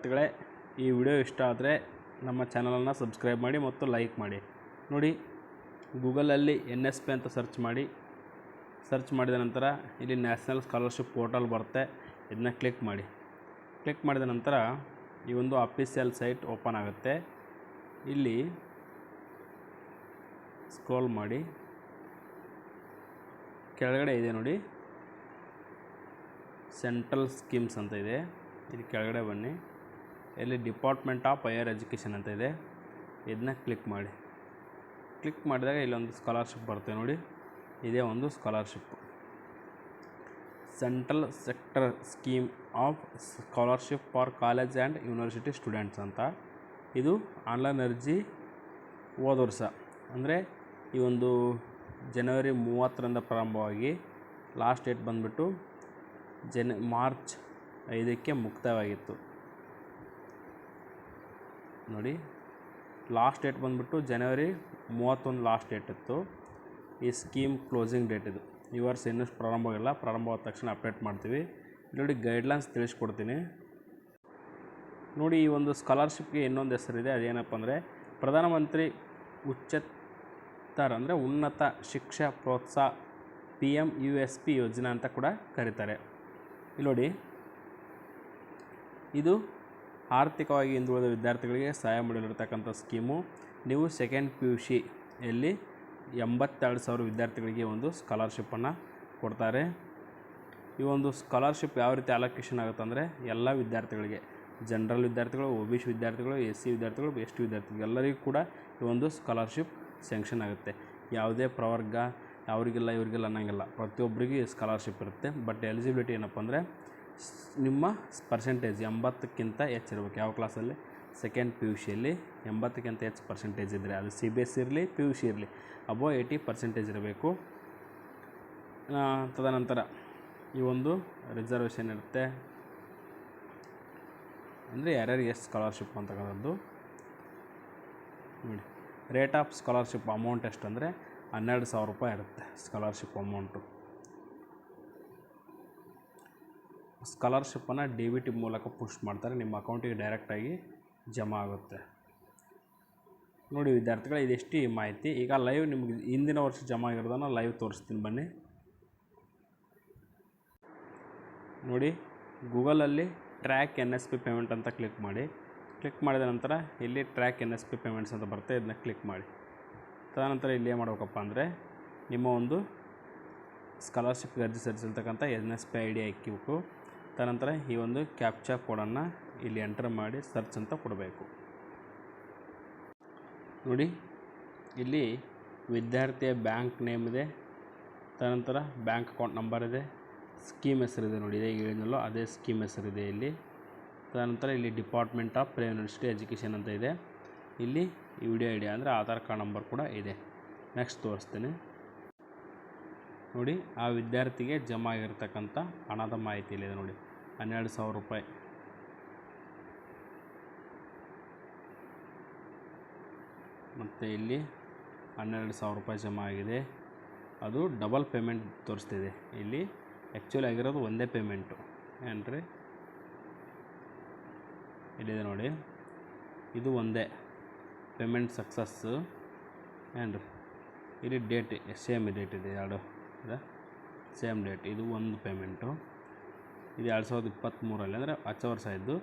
ವಿದ್ಯಾರ್ಥಿಗಳೇ ಈ ವಿಡಿಯೋ ಇಷ್ಟ ಆದರೆ ನಮ್ಮ ಚಾನಲನ್ನು ಸಬ್ಸ್ಕ್ರೈಬ್ ಮಾಡಿ ಮತ್ತು ಲೈಕ್ ಮಾಡಿ. ನೋಡಿ, ಗೂಗಲಲ್ಲಿ ಎನ್ ಎಸ್ ಪಿ ಅಂತ ಸರ್ಚ್ ಮಾಡಿ. ಸರ್ಚ್ ಮಾಡಿದ ನಂತರ ಇಲ್ಲಿ ನ್ಯಾಷನಲ್ ಸ್ಕಾಲರ್ಶಿಪ್ ಪೋರ್ಟಲ್ ಬರುತ್ತೆ. ಇದನ್ನ ಕ್ಲಿಕ್ ಮಾಡಿ. ಕ್ಲಿಕ್ ಮಾಡಿದ ನಂತರ ಈ ಒಂದು ಅಫಿಷಿಯಲ್ ಸೈಟ್ ಓಪನ್ ಆಗುತ್ತೆ. ಇಲ್ಲಿ ಸ್ಕ್ರೋಲ್ ಮಾಡಿ. ಕೆಳಗಡೆ ಇದೆ ನೋಡಿ. ಸೆಂಟ್ರಲ್ ಸ್ಕೀಮ್ಸ್ ಅಂತ ಇದೆ. ಇಲ್ಲಿ ಕೆಳಗಡೆ ಬನ್ನಿ. ಇಲ್ಲಿ ಡಿಪಾರ್ಟ್ಮೆಂಟ್ ಆಫ್ ಹೈಯರ್ ಎಜುಕೇಷನ್ ಅಂತ ಇದೆ. ಇದನ್ನ ಕ್ಲಿಕ್ ಮಾಡಿ. ಕ್ಲಿಕ್ ಮಾಡಿದಾಗ ಇಲ್ಲೊಂದು ಸ್ಕಾಲರ್ಶಿಪ್ ಬರುತ್ತೆ ನೋಡಿ. ಇದೇ ಒಂದು scholarship. Central sector scheme of scholarship for college and university students ಅಂತ. ಇದು ಆನ್ಲೈನ್ ಅರ್ಜಿ ಹೋದ ವರ್ಷ. ಅಂದರೆ ಈ ಒಂದು ಜನವರಿ ಮೂವತ್ತರಿಂದ ಪ್ರಾರಂಭವಾಗಿ ಲಾಸ್ಟ್ ಡೇಟ್ ಬಂದುಬಿಟ್ಟು ಜನ ಮಾರ್ಚ್ ಐದಕ್ಕೆ ಮುಕ್ತಾಯವಾಗಿತ್ತು. ನೋಡಿ. ಲಾಸ್ಟ್ ಡೇಟ್ ಬಂದುಬಿಟ್ಟು ಜನವರಿ ಮೂವತ್ತೊಂದು ಲಾಸ್ಟ್ ಡೇಟ್ ಇತ್ತು. ಈ ಸ್ಕೀಮ್ ಕ್ಲೋಸಿಂಗ್ ಡೇಟ್ ಇದು. ಈ ವರ್ಷ ಇನ್ನೂ ಪ್ರಾರಂಭ ಪ್ರಾರಂಭವಾದ ತಕ್ಷಣ ಅಪ್ಡೇಟ್ ಮಾಡ್ತೀವಿ. ಇಲ್ಲಿ ನೋಡಿ ಗೈಡ್ಲೈನ್ಸ್ ತಿಳಿಸ್ಕೊಡ್ತೀನಿ. ನೋಡಿ ಈ ಒಂದು ಸ್ಕಾಲರ್ಶಿಪ್ಗೆ ಇನ್ನೊಂದು ಹೆಸರಿದೆ ಅದೇನಪ್ಪ ಅಂದರೆ ಪ್ರಧಾನಮಂತ್ರಿ ಉಚ್ಚತರ ಅಂದರೆ Unnata Shiksha Protsaha P M U S P ಯೋಜನೆ ಅಂತ ಕೂಡ ಕರೀತಾರೆ. ಇಲ್ಲಿ ನೋಡಿ. ಇದು ಆರ್ಥಿಕವಾಗಿ ಹಿಂದುಳಿದ ವಿದ್ಯಾರ್ಥಿಗಳಿಗೆ ಸಹಾಯ ಮಾಡಲಿರ್ತಕ್ಕಂಥ ಸ್ಕೀಮು. ನೀವು ಸೆಕೆಂಡ್ ಪಿ ಯು ಸಿಯಲ್ಲಿ ಎಂಬತ್ತೆರಡು ಸಾವಿರ ವಿದ್ಯಾರ್ಥಿಗಳಿಗೆ ಒಂದು ಸ್ಕಾಲರ್ಶಿಪ್ಪನ್ನು ಕೊಡ್ತಾರೆ. ಈ ಒಂದು ಸ್ಕಾಲರ್ಶಿಪ್ ಯಾವ ರೀತಿ ಅಲೋಕೇಶನ್ ಆಗುತ್ತೆ ಅಂದರೆ ಎಲ್ಲ ವಿದ್ಯಾರ್ಥಿಗಳಿಗೆ ಜನರಲ್ ವಿದ್ಯಾರ್ಥಿಗಳು ಒ ಬಿ ಸಿ ವಿದ್ಯಾರ್ಥಿಗಳು ಎಸ್ ಸಿ ವಿದ್ಯಾರ್ಥಿಗಳು ಎಸ್ ಟಿ ವಿದ್ಯಾರ್ಥಿಗಳು, ಎಲ್ಲರಿಗೂ ಕೂಡ ಈ ಒಂದು ಸ್ಕಾಲರ್ಶಿಪ್ ಸ್ಯಾಂಕ್ಷನ್ ಆಗುತ್ತೆ. ಯಾವುದೇ ಪ್ರವರ್ಗ, ಅವರಿಗೆಲ್ಲ, ಇವರಿಗೆಲ್ಲ ಅನ್ನೋಂಗಿಲ್ಲ. ಪ್ರತಿಯೊಬ್ಬರಿಗೂ ಸ್ಕಾಲರ್ಶಿಪ್ ಇರುತ್ತೆ. ಬಟ್ ಎಲಿಜಿಬಿಲಿಟಿ ಏನಪ್ಪ ಅಂದರೆ ನಿಮ್ಮ ಪರ್ಸೆಂಟೇಜ್ ಎಂಬತ್ತಕ್ಕಿಂತ ಹೆಚ್ಚಿರ್ಬೇಕು ಯಾವ ಕ್ಲಾಸಲ್ಲಿ ಸೆಕೆಂಡ್ ಪಿ ಯು ಶಿಯಲ್ಲಿ ಎಂಬತ್ತಕ್ಕಿಂತ ಹೆಚ್ಚು ಪರ್ಸೆಂಟೇಜ್ ಇದ್ದರೆ ಅದು ಸಿ ಬಿ ಎಸ್ ಇರಲಿ ಪಿ ಯು ಸಿ ಇರಲಿ ಅಬೋ ಏಯ್ಟಿ ಪರ್ಸೆಂಟೇಜ್ ಇರಬೇಕು. ತದನಂತರ ಈ ಒಂದು ರಿಸರ್ವೇಷನ್ ಇರುತ್ತೆ. ಅಂದರೆ ಯಾರ್ಯಾರು ಎಷ್ಟು ಸ್ಕಾಲರ್ಶಿಪ್ ಅಂತಕ್ಕಂಥದ್ದು ನೋಡಿ ರೇಟ್ ಆಫ್ ಸ್ಕಾಲರ್ಶಿಪ್ ಅಮೌಂಟ್ ಎಷ್ಟು ಅಂದರೆ ಹನ್ನೆರಡು ಸಾವಿರ ರೂಪಾಯಿ ಇರುತ್ತೆ ಸ್ಕಾಲರ್ಶಿಪ್ ಅಮೌಂಟು ಸ್ಕಾಲರ್ಶಿಪ್ಪನ್ನು ಡಿ ಬಿ ಟಿ ಮೂಲಕ ಪುಷ್ ಮಾಡ್ತಾರೆ. ನಿಮ್ಮ ಅಕೌಂಟಿಗೆ ಡೈರೆಕ್ಟಾಗಿ ಜಮಾ ಆಗುತ್ತೆ. ನೋಡಿ ವಿದ್ಯಾರ್ಥಿಗಳು, ಇದೆಷ್ಟು ಈ ಮಾಹಿತಿ. ಈಗ ಲೈವ್ ನಿಮಗೆ ಹಿಂದಿನ ವರ್ಷ ಜಮಾ ಆಗಿರೋದನ್ನು ಲೈವ್ ತೋರಿಸ್ತೀನಿ ಬನ್ನಿ. ನೋಡಿ, ಗೂಗಲಲ್ಲಿ track N S P payment ಅಂತ ಕ್ಲಿಕ್ ಮಾಡಿ. ಕ್ಲಿಕ್ ಮಾಡಿದ ನಂತರ ಇಲ್ಲಿ track N S P payments ಅಂತ ಬರುತ್ತೆ, ಇದನ್ನ ಕ್ಲಿಕ್ ಮಾಡಿ. ತದನಂತರ ಇಲ್ಲಿ ಏನು ಮಾಡಬೇಕಪ್ಪ ಅಂದರೆ, ನಿಮ್ಮ ಒಂದು ಸ್ಕಾಲರ್ಶಿಪ್ಗೆ ಅರ್ಜಿ ಸಲ್ಲಿಸಿರ್ತಕ್ಕಂಥ N S P I D ಹಾಕಿಬೇಕು ತದನಂತರ ಈ ಒಂದು ಕ್ಯಾಪ್ಚಾ ಕೋಡನ್ನು ಇಲ್ಲಿ ಎಂಟರ್ ಮಾಡಿ ಸರ್ಚ್ ಅಂತ ಕೊಡಬೇಕು. ನೋಡಿ, ಇಲ್ಲಿ ವಿದ್ಯಾರ್ಥಿಯ ಬ್ಯಾಂಕ್ ನೇಮ್ ಇದೆ, ತದನಂತರ ಬ್ಯಾಂಕ್ ಅಕೌಂಟ್ ನಂಬರ್ ಇದೆ ಸ್ಕೀಮ್ ಹೆಸರಿದೆ ನೋಡಿ ಇದೆ ಹೇಳಿದ್ನಲ್ಲೋ ಅದೇ ಸ್ಕೀಮ್ ಹೆಸರಿದೆ ಇಲ್ಲಿ. ತದನಂತರ ಇಲ್ಲಿ department of fry university education ಅಂತ ಇದೆ. ಇಲ್ಲಿ ವಿಡಿಯೋ ಐ ಡಿ ಅಂದರೆ ಆಧಾರ್ ಕಾರ್ಡ್ ನಂಬರ್ ಕೂಡ ಇದೆ. ನೆಕ್ಸ್ಟ್ ತೋರಿಸ್ತೀನಿ. ನೋಡಿ, ಆ ವಿದ್ಯಾರ್ಥಿಗೆ ಜಮಾ ಆಗಿರ್ತಕ್ಕಂಥ ಹಣದ ಮಾಹಿತಿ ಇಲ್ಲಿದೆ ನೋಡಿ. ಹನ್ನೆರಡು ಸಾವಿರ ರೂಪಾಯಿ. ಮತ್ತು ಇಲ್ಲಿ ಹನ್ನೆರಡು ಸಾವಿರ ರೂಪಾಯಿ ಜಮಾ ಆಗಿದೆ. ಅದು ಡಬಲ್ ಪೇಮೆಂಟ್ ತೋರಿಸ್ತಿದೆ. ಇಲ್ಲಿ ಆ್ಯಕ್ಚುಲಿ ಆಗಿರೋದು ಒಂದೇ ಪೇಮೆಂಟು ಏನ್ರಿ? ಇಲ್ಲಿದೆ ನೋಡಿ. ಇದು ಒಂದೇ ಪೇಮೆಂಟ್ ಸಕ್ಸಸ್ಸು ಏನ್ರಿ? ಇಲ್ಲಿ ಡೇಟ್ ಸೇಮ್ ಡೇಟ್ ಇದೆ ಎರಡು. ಇದೆ. ಸೇಮ್ ಡೇಟ್ ಇದು ಒಂದು ಪೇಮೆಂಟು ಇದು ಎರಡು ಸಾವಿರದ ಇಪ್ಪತ್ತ್ಮೂರಲ್ಲಿ ಅಂದರೆ ಹಚ್ಚ ವರ್ಷ ಇದ್ದು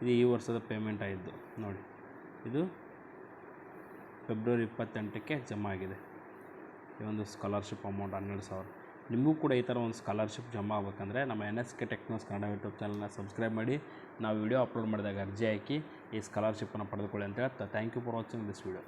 ಇದು ಈ ವರ್ಷದ ಪೇಮೆಂಟ್ ಆಗಿದ್ದು. ನೋಡಿ. ಇದು ಫೆಬ್ರವರಿ ಇಪ್ಪತ್ತೆಂಟಕ್ಕೆ ಜಮಾ ಆಗಿದೆ. ಈ ಒಂದು ಸ್ಕಾಲರ್ಶಿಪ್ ಅಮೌಂಟ್ ಹನ್ನೆರಡು ಸಾವಿರ. ನಿಮಗೂ ಕೂಡ ಈ ಥರ ಒಂದು ಸ್ಕಾಲರ್ಶಿಪ್ ಜಮಾ ಆಗಬೇಕಂದ್ರೆ ನಮ್ಮ N S K technos Kannada YouTube ಚಾನಲ್ನ ಸಬ್ಸ್ಕ್ರೈಬ್ ಮಾಡಿ. ನಾವು ವಿಡಿಯೋ ಅಪ್ಲೋಡ್ ಮಾಡಿದಾಗ ಅರ್ಜಿ ಹಾಕಿ ಈ ಸ್ಕಾಲರ್ಶಿಪ್ಪನ್ನು ಪಡೆದುಕೊಳ್ಳಿ ಅಂತ ಹೇಳ್ತಾ. Thank you for watching this video